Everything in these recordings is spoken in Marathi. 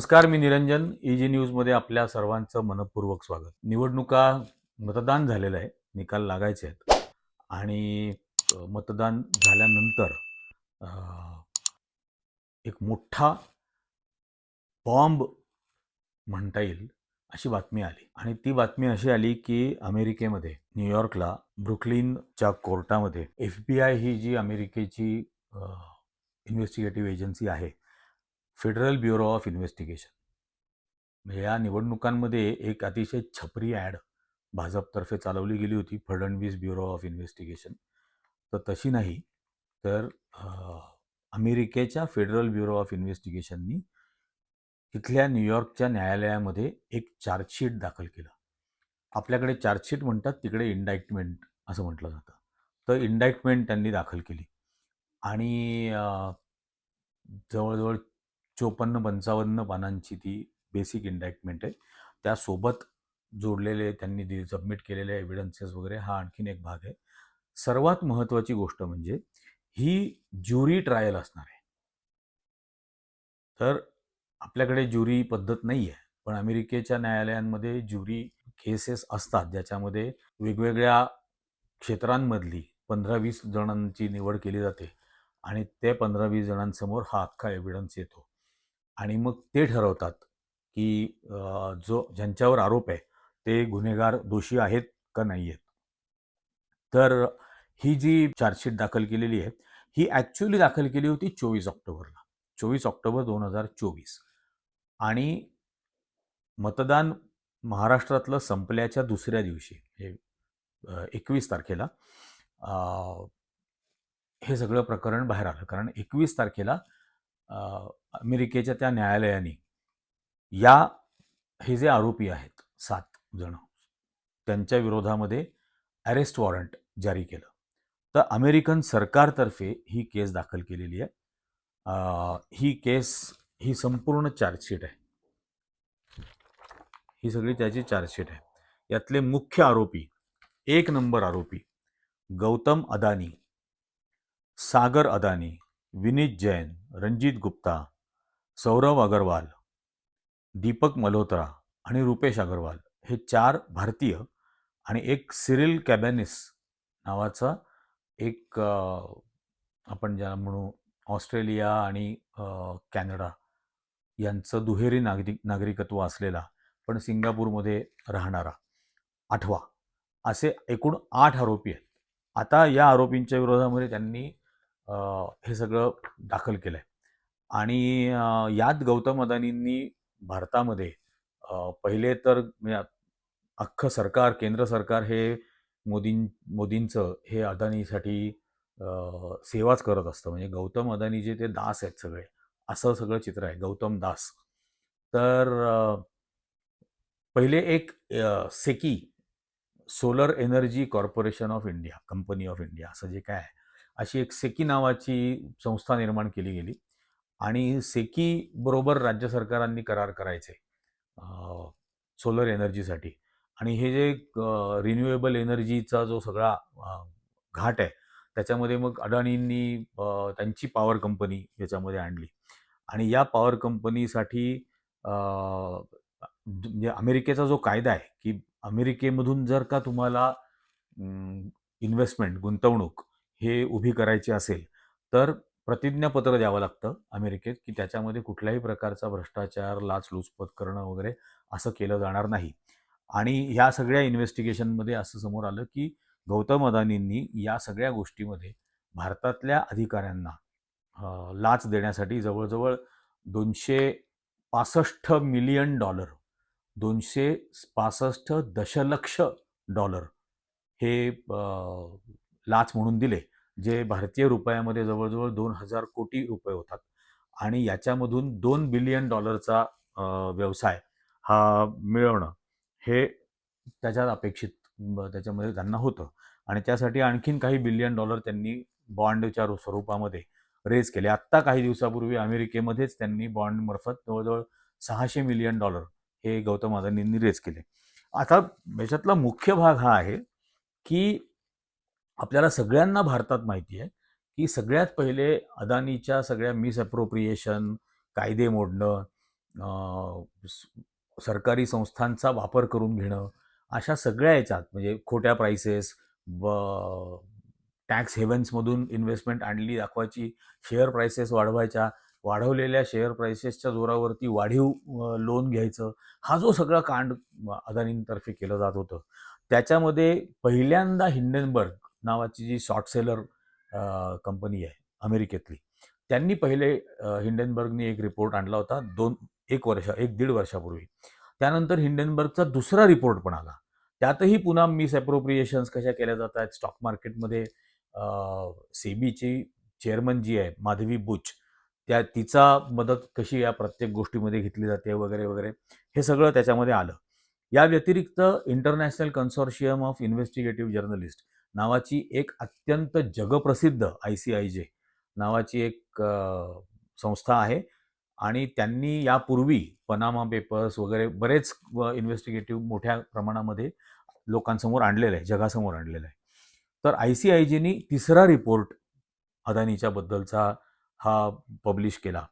नमस्कार मी निरंजन. ईजी न्यूजमध्ये आपल्या सर्वांचं मनपूर्वक स्वागत. निवडणुका मतदान झालेलं आहे. निकाल लागायचे आहेत. आणि मतदान झाल्यानंतर एक मोठा बॉम्ब म्हणता येईल अशी बातमी आली. आणि ती बातमी अशी आली की अमेरिकेमध्ये न्यूयॉर्कला ब्रुकलिनच्या कोर्टामध्ये एफ बी आय ही जी अमेरिकेची इन्व्हेस्टिगेटिव्ह एजन्सी आहे फेडरल ब्युरो ऑफ इन्व्हेस्टिगेशन. म्हणजे या निवडणुकांमध्ये एक अतिशय छपरी ॲड भाजपतर्फे चालवली गेली होती फडणवीस ब्युरो ऑफ इन्व्हेस्टिगेशन. तर तशी नाही तर अमेरिकेच्या फेडरल ब्युरो ऑफ इन्व्हेस्टिगेशननी तिथल्या न्यूयॉर्कच्या न्यायालयामध्ये एक चार्जशीट दाखल केलं. आपल्याकडे चार्जशीट म्हणतात तिकडे इंडाइटमेंट असं म्हटलं जातं. तर इंडाइटमेंट त्यांनी दाखल केली. आणि जवळजवळ चोपन्न पंचावन्न पानांची ती बेसिक इंडॅक्टमेंट आहे. त्यासोबत जोडलेले त्यांनी दि सबमिट केलेले एव्हिडन्सेस वगैरे हा आणखीन एक भाग आहे. सर्वात महत्त्वाची गोष्ट म्हणजे ही ज्युरी ट्रायल असणार आहे. तर आपल्याकडे ज्युरी पद्धत नाही आहे पण अमेरिकेच्या न्यायालयांमध्ये ज्युरी केसेस असतात ज्याच्यामध्ये वेगवेगळ्या क्षेत्रांमधली पंधरा वीस जणांची निवड केली जाते आणि ते पंधरा वीस जणांसमोर हा अख्खा एव्हिडन्स येतो. आणि मग ते ठरवतात की जो ज्यांच्यावर आरोप आहे ते गुन्हेगार दोषी आहेत का नाही आहेत. तर ही जी चार्जशीट दाखल केलेली आहे ही ॲक्च्युली दाखल केली होती चोवीस ऑक्टोबरला चोवीस ऑक्टोबर दोन हजार चोवीस. आणि मतदान महाराष्ट्रातलं संपल्याच्या दुसऱ्या दिवशी हे एकवीस तारखेला हे सगळं प्रकरण बाहेर आलं. कारण एकवीस तारखेला अमेरिकेच्या त्या न्यायालयाने या हे जे आरोपी आहेत सात जण त्यांच्या विरोधामध्ये अरेस्ट वॉरंट जारी केलं. तर अमेरिकन सरकारतर्फे ही केस दाखल केलेली आहे. ही केस ही संपूर्ण चार्जशीट आहे. ही सगळी त्याची चार्जशीट आहे. यातले मुख्य आरोपी एक नंबर आरोपी गौतम अदानी सागर अदानी विनीत जैन रणजित गुप्ता सौरव अगरवाल दीपक मल्होत्रा आणि रुपेश अगरवाल हे चार भारतीय आणि एक सिरिल कॅबॅनिस नावाचा एक आपण ज्याला म्हणू ऑस्ट्रेलिया आणि कॅनडा यांचं दुहेरी नागरिक नागरिकत्व असलेला पण सिंगापूरमध्ये राहणारा. आठवा असे एकूण आठ आरोपी आहेत. आता या आरोपींच्या विरोधामध्ये त्यांनी हे सगळं दाखल केलं आहे आणि यात गौतम अदानींनी भारतामध्ये पहिले तर म्हणजे अख्खं सरकार केंद्र सरकार हे मोदीं मोदींचं हे अदानीसाठी सेवाच करत असतं. म्हणजे गौतम अदानी जे ते दास आहेत सगळे असं सगळं चित्र आहे गौतम दास. तर पहिले एक SECI solar energy corporation of India company of India असं जे काय आहे अशी एक सेकी नावाची संस्था निर्माण केली गेली. आणि सेकी बरोबर राज्य सरकारांनी करार करायचे सोलर एनर्जीसाठी आणि हे जे रिन्युएबल एनर्जीचा जो सगळा घाट आहे त्याच्यामध्ये मग अडाणींनी त्यांची पॉवर कंपनी याच्यामध्ये आणली. आणि या पॉवर कंपनीसाठी म्हणजे अमेरिकेचा जो कायदा आहे की अमेरिकेमधून जर का तुम्हाला इन्व्हेस्टमेंट गुंतवणूक हे उभी करायची असेल तर प्रतिज्ञापत्र द्यावं लागतं अमेरिकेत की त्याच्यामध्ये कुठल्याही प्रकारचा भ्रष्टाचार लाचलुचपत करणं वगैरे असं केलं जाणार नाही. आणि ह्या सगळ्या इन्व्हेस्टिगेशनमध्ये असं समोर आलं की गौतम अदानींनी या सगळ्या गोष्टीमध्ये भारतातल्या अधिकाऱ्यांना लाच देण्यासाठी जवळजवळ दोनशे पासष्ट मिलियन डॉलर दोनशे पासष्ट दशलक्ष डॉलर हे लाच म्हणून दिले जे भारतीय रुपयामध्ये जवळजवळ दोन हजार कोटी रुपये होतात. आणि याच्यामधून दोन बिलियन डॉलरचा व्यवसाय हा मिळवणं हे त्याच्यात अपेक्षित त्याच्यामध्ये त्यांना होतं. आणि त्यासाठी आणखीन काही बिलियन डॉलर त्यांनी बॉन्डच्या स्वरूपामध्ये रेज केले. आत्ता काही दिवसापूर्वी अमेरिकेमध्येच त्यांनी बॉन्डमार्फत जवळजवळ सहाशे मिलियन डॉलर हे गौतम अदानींनी रेज केले. आता याच्यातला मुख्य भाग हा आहे की आपल्याला सगळ्यांना भारतात माहिती आहे की सगळ्यात पहिले अदानीच्या सगळ्या मिसअप्रोप्रिएशन कायदे मोडणं सरकारी संस्थांचा वापर करून घेणं अशा सगळ्या याच्यात म्हणजे खोट्या प्राइसेस टॅक्स हेव्हन्समधून इन्व्हेस्टमेंट आणली दाखवायची शेअर प्राइसेस वाढवायच्या वाढवलेल्या शेअर प्राइसेसच्या जोरावरती वाढीव लोन घ्यायचं हा जो सगळा कांड अदानींतर्फे केलं जात होतं त्याच्यामध्ये पहिल्यांदा हिंडनबर्ग नावाची जी शॉर्ट सेलर कंपनी आहे अमेरिकेतली त्यांनी पहिले हिंडेनबर्गनी हिंडनबर्गनी एक रिपोर्ट आणला होता दोन एक वर्ष एक दीड वर्षापूर्वी. त्यानंतर हिंडनबर्गचा दुसरा रिपोर्ट पण आला. त्यातही पुन्हा मिस अप्रोप्रिएशन्स कशा केल्या जात आहेत स्टॉक मार्केटमध्ये सेबीची चेअरमन जी आहे माधवी बुच त्या तिचा मदत कशी या प्रत्येक गोष्टीमध्ये घेतली जाते वगैरे वगैरे हे सगळं त्याच्यामध्ये आलं. या व्यतिरिक्त international consortium of investigative journalist नावाची एक अत्यंत जगप्रसिद्ध आय सी आय जे नावाची एक संस्था आहे. आणि त्यांनी यापूर्वी पनामा पेपर्स वगैरे बरेच इन्व्हेस्टिगेटिव्ह मोठ्या प्रमाणामध्ये लोकांसमोर आणलेलं आहे जगासमोर आणलेलं आहे. तर आय सी आय जीनी तिसरा रिपोर्ट अदानीच्याबद्दलचा हा पब्लिश केला.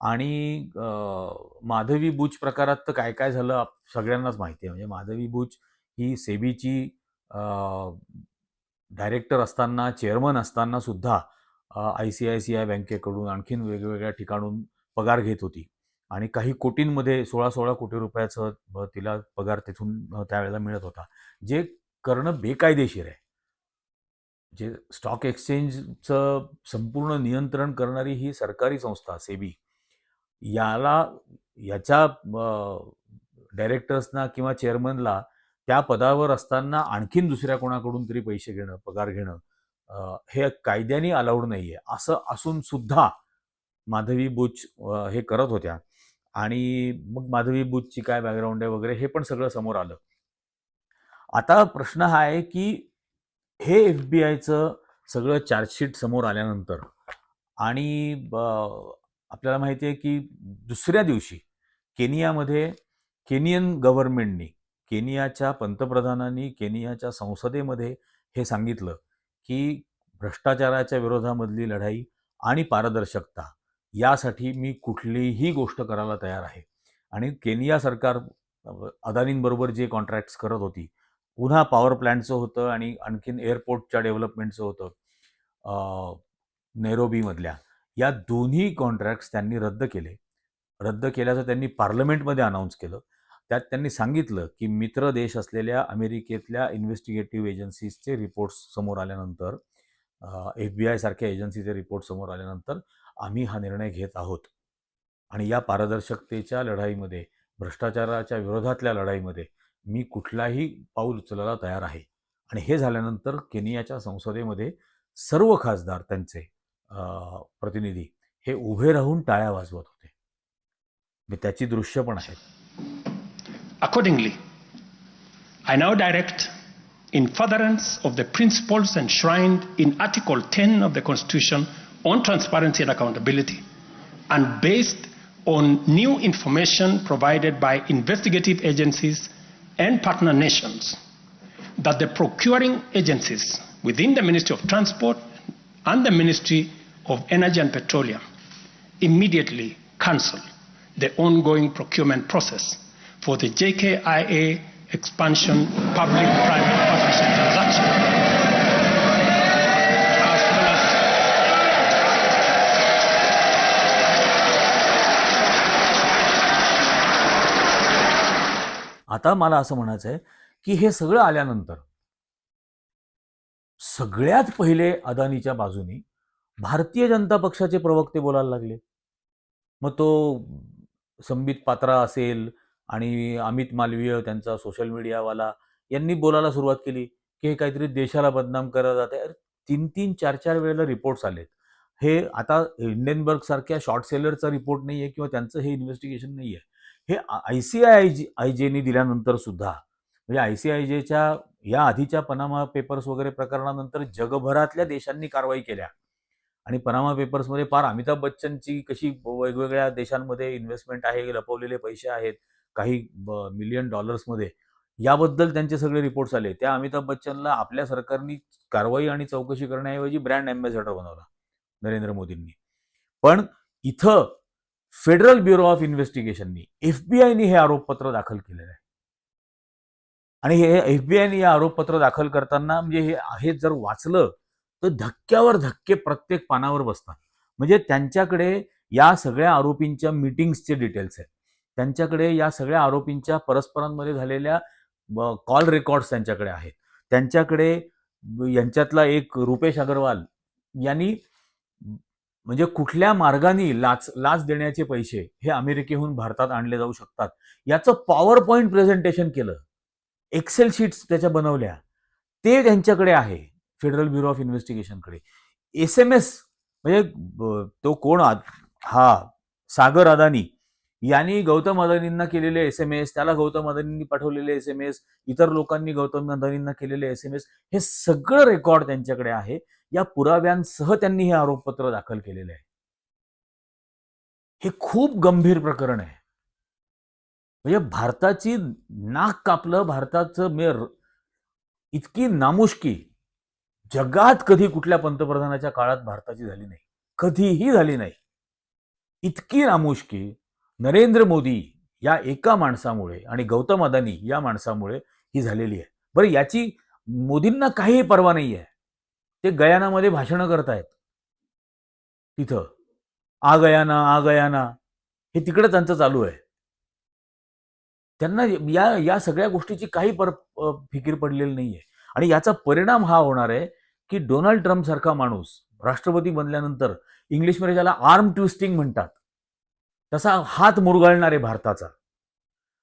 आणि माधवी बुच प्रकारात तर काय काय झालं सगळ्यांनाच माहिती आहे. म्हणजे माधवी बुच ही सेबीची डायरेक्टर असताना चेअरमन असताना सुद्धा I C I C I बँकेकडून आणखीन वेगवेगळ्या ठिकाणून पगार घेत होती. आणि काही कोटींमध्ये सोळा सोळा कोटी रुपयाचं तिला पगार तिथून त्यावेळेला मिळत होता. जे करणं बेकायदेशीर आहे. जे स्टॉक एक्सचेंजचं संपूर्ण नियंत्रण करणारी ही सरकारी संस्था सेबी याला याच्या डायरेक्टर्सना किंवा चेअरमनला त्या पदावर असताना आणखीन दुसऱ्या कोणाकडून तरी पैसे घेणं पगार घेणं हे कायद्याने अलाउड नाही आहे असं असून सुद्धा माधवी बुच हे करत होत्या. आणि मग माधवी बुचची काय बॅकग्राऊंड आहे वगैरे हे पण सगळं समोर आलं. आता प्रश्न हा आहे की हे एफ बी आयचं सगळं चार्जशीट समोर आल्यानंतर आणि आपल्याला माहिती आहे की दुसऱ्या दिवशी केनियामध्ये केनियन गव्हर्नमेंटनी केनियाच्या पंतप्रधानांनी केनियाच्या संसदेमध्ये हे सांगितलं की भ्रष्टाचाराच्या विरोधामधली लढाई आणि पारदर्शकता यासाठी मी कुठलीही गोष्ट करायला तयार आहे. आणि केनिया सरकार अदानींबरोबर जे कॉन्ट्रॅक्ट्स करत होती पुन्हा पॉवर प्लॅन्टचं होतं आणि आणखीन एअरपोर्टच्या डेव्हलपमेंटचं होतं नैरोबीमधल्या या दोन्ही कॉन्ट्रॅक्ट्स त्यांनी रद्द केले. रद्द केल्याचं त्यांनी पार्लमेंटमध्ये अनाऊन्स केलं. त्यात त्यांनी सांगितलं की मित्र देश असलेल्या अमेरिकेतल्या इन्व्हेस्टिगेटिव्ह एजन्सीजचे रिपोर्ट्स समोर आल्यानंतर एफ बी आयसारख्या एजन्सीचे रिपोर्ट समोर आल्यानंतर आम्ही हा निर्णय घेत आहोत. आणि या पारदर्शकतेच्या लढाईमध्ये भ्रष्टाचाराच्या विरोधातल्या लढाईमध्ये मी कुठलाही पाऊल उचलायला तयार आहे. आणि हे झाल्यानंतर केनियाच्या संसदेमध्ये सर्व खासदार त्यांचे प्रतिनिधी हे उभे राहून टाळ्या वाजवत होते. मी त्याची दृश्य पण आहेत Accordingly, I now direct, in furtherance of the principles enshrined in Article 10 of the Constitution on transparency and accountability, and based on new information provided by investigative agencies and partner nations, that the procuring agencies within the Ministry of Transport and the Ministry of Energy and Petroleum immediately cancel the ongoing procurement process for the JKIA expansion public-private partnership transaction. As well as आता मला असं म्हणायचं आहे की हे सगळं आल्यानंतर सगळ्यात पहिले अदानीच्या बाजूनी भारतीय जनता पक्षाचे प्रवक्ते बोलायला लागले मग तो संबित पात्रा असेल आणि अमित मालवीय त्यांचा सोशल मीडियावाला यांनी बोलायला सुरुवात केली की हे काहीतरी देशाला बदनाम करत जात आहे. तीन तीन चार चार वेळेला रिपोर्ट्स आलेत. हे आता हिंडेनबर्ग सारख्या शॉर्ट सेलरचा रिपोर्ट नाही आहे किंवा त्यांचं हे इन्व्हेस्टिगेशन नाही आहे हे I C I G I jenny दिल्यानंतर सुद्धा म्हणजे आय सी आय जेच्या या आधीच्या पनामा पेपर्स वगैरे प्रकरणानंतर जगभरातल्या देशांनी कारवाई केल्या. आणि पनामा पेपर्समध्ये फार अमिताभ बच्चनची कशी वेगवेगळ्या देशांमध्ये इन्व्हेस्टमेंट आहे लपवलेले पैसे आहेत काही मिलियन डॉलर्समध्ये याबद्दल त्यांचे सगळे रिपोर्ट्स आले. त्या अमिताभ बच्चनला आपल्या सरकारनी कारवाई आणि चौकशी करण्याऐवजी ब्रँड अँबॅसेडर बनवला नरेंद्र मोदींनी. पण इथं फेडरल ब्युरो ऑफ इन्व्हेस्टिगेशननी एफबीआयनी हे आरोपपत्र दाखल केलेलं आहे. आणि हे एफबीआयने हे आरोपपत्र दाखल करताना म्हणजे हे हे जर वाचलं तर धक्क्यावर धक्के प्रत्येक पानावर बसतात. म्हणजे त्यांच्याकडे या सगळ्या आरोपींच्या मिटिंग्सचे डिटेल्स आहेत. त्यांच्याकडे या सगळ्या आरोपींच्या परस्परांमध्ये झालेल्या कॉल रेकॉर्ड्स त्यांच्याकडे आहेत. त्यांच्याकडे यांच्यातला एक रुपेश अग्रवाल यांनी म्हणजे कुठल्या मार्गाने लाच लाच देण्याचे पैसे हे अमेरिकेहून भारतात आणले जाऊ शकतात याचं पॉवर पॉईंट प्रेझेंटेशन केलं. एक्सेल शीट्स त्याच्या बनवल्या. ते त्यांच्याकडे आहे फेडरल ब्युरो ऑफ इन्व्हेस्टिगेशनकडे एस एम एस म्हणजे तो कोण? हा सागर अदानी. यांनी गौतम अदानींना केलेले एस एम एस त्याला गौतम अदानींनी पाठवलेले एस एम एस इतर लोकांनी गौतम अदानींना केलेले एस एम एस हे सगळं रेकॉर्ड त्यांच्याकडे आहे. या पुराव्यांसह त्यांनी हे आरोपपत्र दाखल केलेले आहे. हे खूप गंभीर प्रकरण आहे. म्हणजे भारताची नाक कापलं भारताचं मेर इतकी नामुष्की जगात कधी कुठल्या पंतप्रधानाच्या काळात भारताची झाली नाही? कधीही झाली नाही. इतकी नामुष्की नरेंद्र मोदी या एका माणसामुळे आणि गौतम अदानी या माणसामुळे ही झालेली आहे. बरं याची मोदींना काहीही पर्वा नाही आहे ते गयानामध्ये भाषणं करतायत. तिथं. आ गयाना आ गयाना. हे तिकडं त्यांचं चालू आहे. त्यांना या या सगळ्या गोष्टीची काही पर फिकीर पडलेली आहे आणि याचा परिणाम हा होणार आहे की डोनाल्ड ट्रम्प सारखा माणूस राष्ट्रपती बनल्यानंतर इंग्लिशमध्ये ज्याला आर्म ट्विस्टिंग म्हणतात. तसा हात मुरगाळणार आहे भारताचा.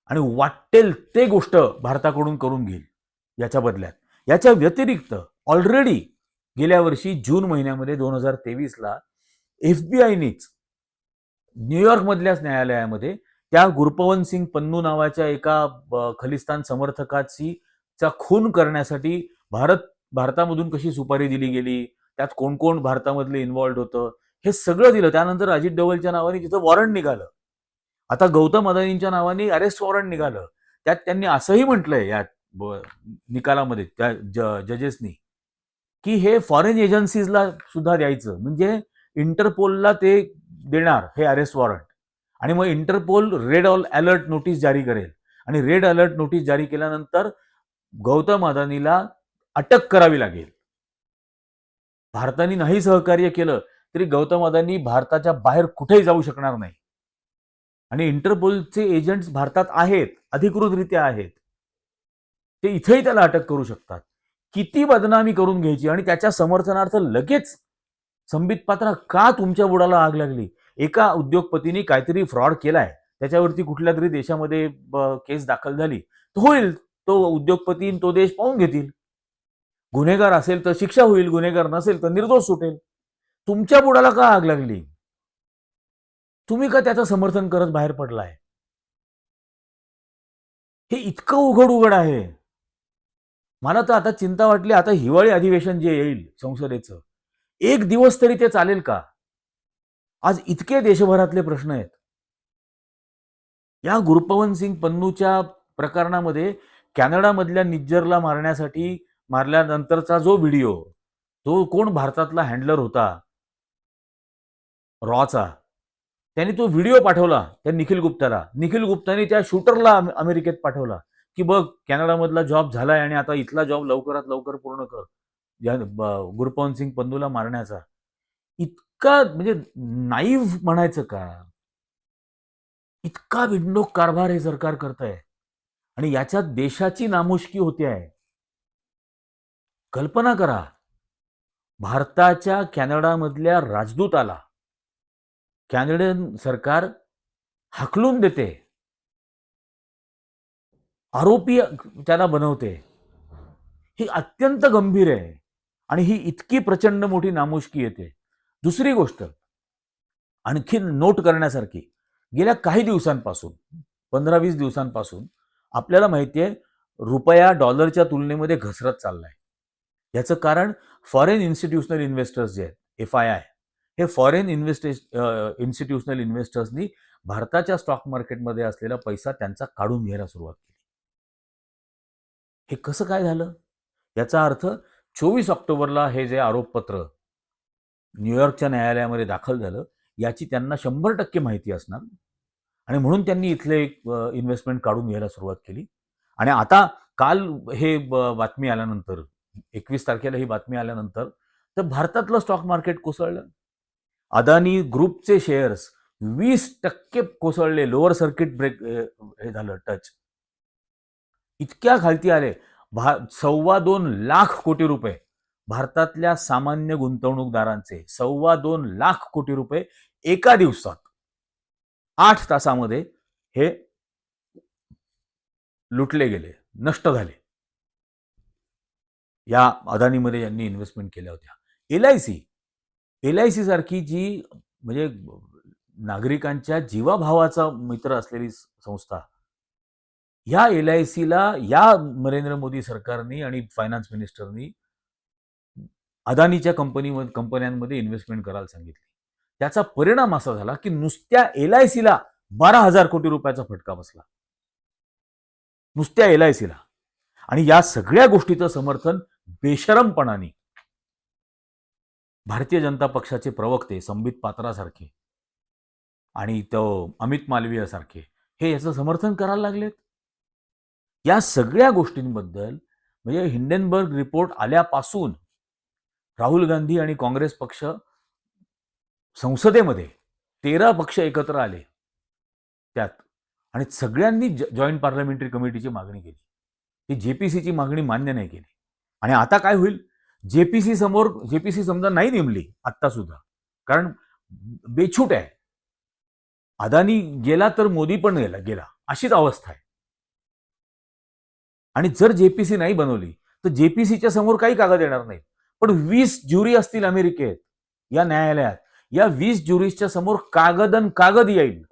आणि वाटेल ते गोष्ट भारताकडून करून घेईल याच्या बदल्यात. याच्या व्यतिरिक्त ऑलरेडी गेल्या वर्षी जून महिन्यामध्ये दोन हजार तेवीसला एफ बी आयनीच न्यूयॉर्कमधल्याच न्यायालयामध्ये त्या गुरपवन सिंग पन्नू नावाच्या एका खलिस्तान समर्थकाची चा खून करण्यासाठी भारत भारतामधून कशी सुपारी दिली गेली त्यात कोण कोण भारतामधले इन्व्हॉल्ड होतं हे सगळं दिलं. त्यानंतर अजित डोवलच्या नावाने तिथं वॉरंट निघालं. आता गौतम अदानींच्या नावाने अरेस्ट वॉरंट निघालं. त्यात त्यांनी असंही म्हटलंय या निकालामध्ये त्या ज- जजेसनी की हे फॉरेन एजन्सीजला सुद्धा द्यायचं. म्हणजे इंटरपोलला ते देणार हे अरेस्ट वॉरंट आणि मग Interpol red all alert notice जारी करेल. आणि रेड अलर्ट नोटीस जारी केल्यानंतर गौतम अदानीला अटक करावी लागेल. भारताने नाही सहकार्य केलं. तरी गौतम अदानी भारताच्या बाहेर कुठेही जाऊ शकणार नाही. आणि इंटरपोलचे एजंट्स भारतात आहेत अधिकृतरित्या आहेत. ते इथेही त्याला अटक करू शकतात. किती बदनामी करून घ्यायची आणि त्याच्या समर्थनार्थ लगेच संबित पात्रा का तुमच्या बुडाला आग लागली? एका उद्योगपतीने काहीतरी फ्रॉड केलाय. त्याच्यावरती कुठल्या तरी देशामध्ये केस दाखल झाली. तर होईल. तो उद्योगपती तो देश पाहून घेतील. गुन्हेगार असेल तर शिक्षा होईल. गुन्हेगार नसेल तर निर्दोष सुटेल. तुमच्या बुडाला का आग लागली? तुम्ही का त्याचं समर्थन करत बाहेर पडलाय? हे इतकं उघड उघड आहे. मला तर आता चिंता वाटली. आता हिवाळी अधिवेशन जे येईल संसदेचं एक दिवस तरी ते चालेल का? आज इतके देशभरातले प्रश्न आहेत. या गुरुपवन सिंग पन्नूच्या प्रकरणामध्ये कॅनडामधल्या निज्जरला मारण्यासाठी मारल्यानंतरचा जो व्हिडिओ तो कोण भारतातला हँडलर होता? रॉचा. त्यांनी तो व्हिडिओ पाठवला त्या निखिल गुप्ताला. निखिल गुप्ताने त्या शूटरला अमेरिकेत पाठवला. की बघ कॅनडामधला जॉब झालाय आणि आता इथला जॉब लवकरात लवकर पूर्ण कर. या गुरुपवन सिंग पंदूला मारण्याचा. इतका म्हणजे नाईव्ह म्हणायचं का? इतका बिंडोक कारभार हे सरकार करत आहे आणि याच्यात देशाची नामुष्की होते आहे कल्पना करा. भारताच्या कॅनडामधल्या राजदूताला कॅनडियन सरकार हाकलून देते. आरोपी त्याला बनवते. ही अत्यंत गंभीर आहे आणि ही इतकी प्रचंड मोठी नामुष्की येते. दुसरी गोष्ट आणखी नोट करण्यासारखी गेल्या काही दिवसांपासून पंधरा वीस दिवसांपासून आपल्याला माहिती आहे रुपया डॉलरच्या तुलनेमध्ये घसरत चाललाय. याचं कारण फॉरेन इन्स्टिट्यूशनल इन्व्हेस्टर्स जे आहेत एफ आय आय हे फॉरेन इन्व्हेस्टे इन्स्टिट्यूशनल इन्व्हेस्टर्सनी भारताच्या स्टॉक मार्केटमध्ये असलेला पैसा त्यांचा काढून घ्यायला सुरुवात केली. हे कसं काय झालं? याचा अर्थ चोवीस ऑक्टोबरला हे जे आरोपपत्र न्यूयॉर्कच्या न्यायालयामध्ये दाखल झालं याची त्यांना शंभर टक्के माहिती असणार. आणि म्हणून त्यांनी इथले इन्व्हेस्टमेंट काढून घ्यायला सुरुवात केली. आणि आता काल हे बातमी आल्यानंतर एकवीस तारखेला ही बातमी आल्यानंतर तर भारतातलं स्टॉक मार्केट कोसळलं. अदानी ग्रुपचे शेअर्स वीस टक्के कोसळले. लोअर सर्किट ब्रेक हे झालं टच इतक्या खालती आले. भा सव्वा दोन लाख कोटी रुपये. भारतातल्या सामान्य गुंतवणूकदारांचे सव्वा दोन लाख कोटी रुपये एका दिवसात. आठ तासामध्ये हे लुटले गेले. नष्ट झाले. या अदानीमध्ये यांनी इन्व्हेस्टमेंट केल्या होत्या. L I C L I C सारखी जी म्हणजे नागरिकांच्या जीवाभावाचा मित्र असलेली संस्था या एल आय सीला या नरेंद्र मोदी सरकारने आणि फायनान्स मिनिस्टरनी अदानीच्या कंपनी कंपन्यांमध्ये इन्व्हेस्टमेंट करायला सांगितली. त्याचा परिणाम असा झाला की नुसत्या एल आय सीला बारा हजार कोटी रुपयाचा फटका बसला. नुसत्या एल आय सीला. आणि या सगळ्या गोष्टीचं समर्थन बेशरमपणाने भारतीय जनता पक्षाचे प्रवक्ते संबित पात्रासारखे आणि तो अमित मालवीयसारखे हे याचं समर्थन करायला लागलेत? या सगळ्या गोष्टींबद्दल म्हणजे हिंडनबर्ग रिपोर्ट आल्यापासून राहुल गांधी आणि काँग्रेस पक्ष संसदेमध्ये तेरा पक्ष एकत्र आले. त्यात आणि सगळ्यांनी जॉईंट पार्लमेंटरी कमिटीची मागणी केली. ती जेपीसीची मागणी मान्य नाही केली. आणि आता काय होईल? जेपीसी समोर जेपीसी समजा नाही नेमली आत्ता सुद्धा. कारण बेछूट आहे. अदानी गेला तर मोदी पण गेला गेला. अशीच अवस्था आहे. आणि जर जेपीसी नाही बनवली तर जेपीसीच्या समोर काही कागद येणार नाही पण वीस ज्युरी असतील अमेरिकेत या न्यायालयात या वीस ज्युरीच्या समोर कागदन कागद येईल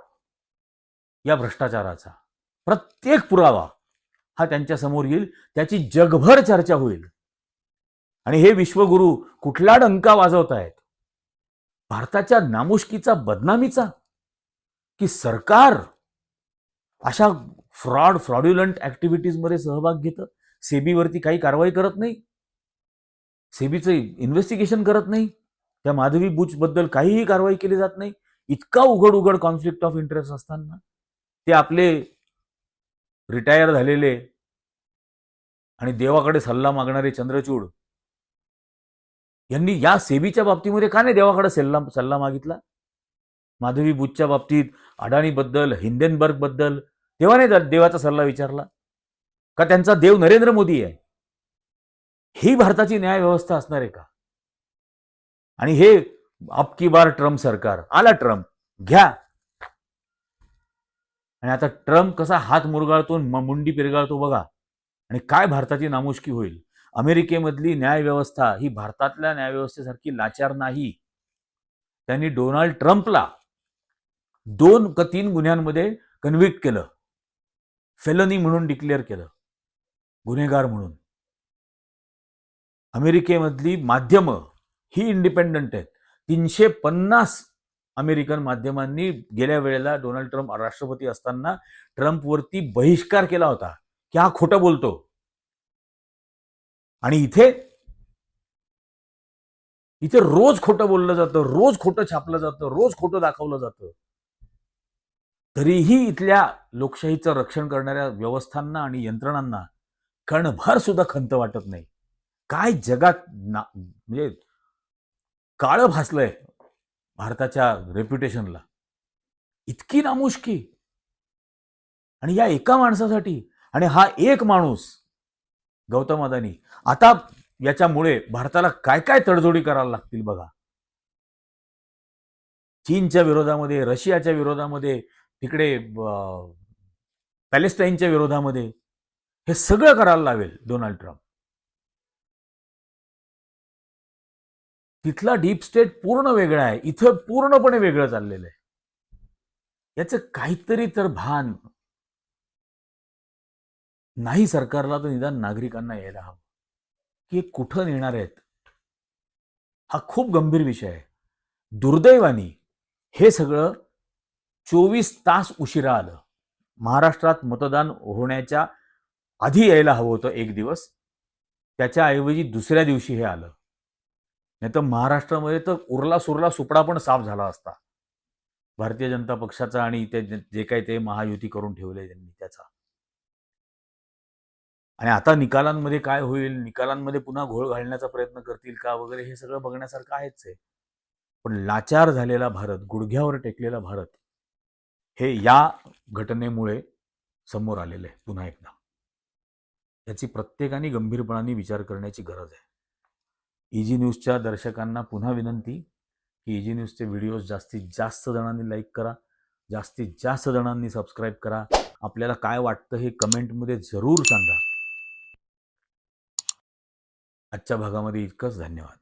या भ्रष्टाचाराचा. प्रत्येक पुरावा हा त्यांच्यासमोर येईल. त्याची जगभर चर्चा होईल. आणि हे विश्वगुरु कुठला डंका वाजवत आहेत भारताच्या नामुष्कीचा बदनामीचा? की सरकार अशा फ्रॉड फ्रॉड्युलंट ऍक्टिव्हिटीजमध्ये सहभाग घेतं? सेबीवरती काही कारवाई करत नाही? सेबीचं इन्व्हेस्टिगेशन करत नाही? त्या माधवी बुच बद्दल काहीही कारवाई केली जात नाही? इतका उघड उघड कॉन्फ्लिक्ट ऑफ इंटरेस्ट असताना? ते आपले रिटायर झालेले आणि देवाकडे सल्ला मागणारे चंद्रचूड यांनी या सेबीच्या बाबतीमध्ये का नाही देवाकडे सल्ला सल्ला मागितला? माधवी बुचच्या बाबतीत अडाणीबद्दल हिंदेनबर्गबद्दल तेव्हा नाही देवाचा सल्ला विचारला. का त्यांचा देव नरेंद्र मोदी आहे? ही भारताची न्याय व्यवस्था असणार आहे का? आणि हे अबकी बार ट्रम्प सरकार आला ट्रम्प घ्या. आणि आता ट्रम्प कसा हात मुरगाळतो मुंडी पिरगाळतो बघा. आणि काय भारताची नामुष्की होईल? अमेरिकेमधली न्यायव्यवस्था ही भारतातल्या न्यायव्यवस्थेसारखी लाचार नाही. त्यांनी डोनाल्ड ट्रम्पला दोन का तीन गुन्ह्यांमध्ये कन्व्हिक्ट केलं. फेलनी म्हणून डिक्लेअर केलं. गुन्हेगार म्हणून. अमेरिकेमधली माध्यमं ही इंडिपेंडंट आहेत. तीनशे पन्नास अमेरिकन माध्यमांनी गेल्या वेळेला डोनाल्ड ट्रम्प राष्ट्रपती असताना ट्रम्पवरती बहिष्कार केला होता. की हा खोटं बोलतो? आणि इथे इथे रोज खोटं बोललं जातं रोज खोटं छापलं जातं रोज खोटं दाखवलं जातं. तरीही इथल्या लोकशाहीचं रक्षण करणाऱ्या व्यवस्थांना आणि यंत्रणांना कणभर सुद्धा खंत वाटत नाही. काय जगात ना म्हणजे काळं भासलंय भारताच्या रेप्युटेशनला इतकी नामुष्की. आणि या एका माणसासाठी आणि हा एक माणूस गौतम अदानी आता याच्यामुळे भारताला काय काय तडजोडी करायला लागतील बघा. चीनच्या विरोधामध्ये रशियाच्या विरोधामध्ये तिकडे पॅलेस्टाईनच्या विरोधामध्ये हे सगळं करायला लावेल डोनाल्ड ट्रम्प. तिथला डीप स्टेट पूर्ण वेगळा आहे. इथं पूर्णपणे वेगळं चाललेलं आहे. याचं काहीतरी तर भान. नाही सरकारला तर निदान नागरिकांना यायला हवं. की कुठं नेणार आहेत? हा खूप गंभीर विषय आहे. दुर्दैवानी हे सगळं चोवीस तास उशिरा आलं. महाराष्ट्रात मतदान होण्याच्या आधी यायला हवं होतं एक दिवस. त्याच्याऐवजी दुसऱ्या दिवशी हे आलं. नाही तर महाराष्ट्रामध्ये तर उरला सुरला सुपडा पण साफ झाला असता. भारतीय जनता पक्षाचा आणि ते जे जे काही ते महायुती करून ठेवले त्यांनी त्याचा. आणि आता निकालांमध्ये काय होईल? निकालांमध्ये पुन्हा घोळ घालण्याचा प्रयत्न करतील का वगैरे हे सगळं बघण्यासारखं आहेच आहे. पण लाचार झालेला भारत गुडघ्यावर टेकलेला भारत हे या घटनेमुळे समोर आलेलं आहे पुन्हा एकदा. याची प्रत्येकाने गंभीरपणाने विचार करण्याची गरज आहे. इजी न्यूजच्या दर्शकांना पुन्हा विनंती की इजी न्यूजचे व्हिडिओज जास्तीत जास्त जणांनी लाईक करा जास्तीत जास्त जणांनी सबस्क्राईब करा. आपल्याला काय वाटतं हे कमेंटमध्ये जरूर सांगा. आजच्या भागामध्ये इतकंच धन्यवाद.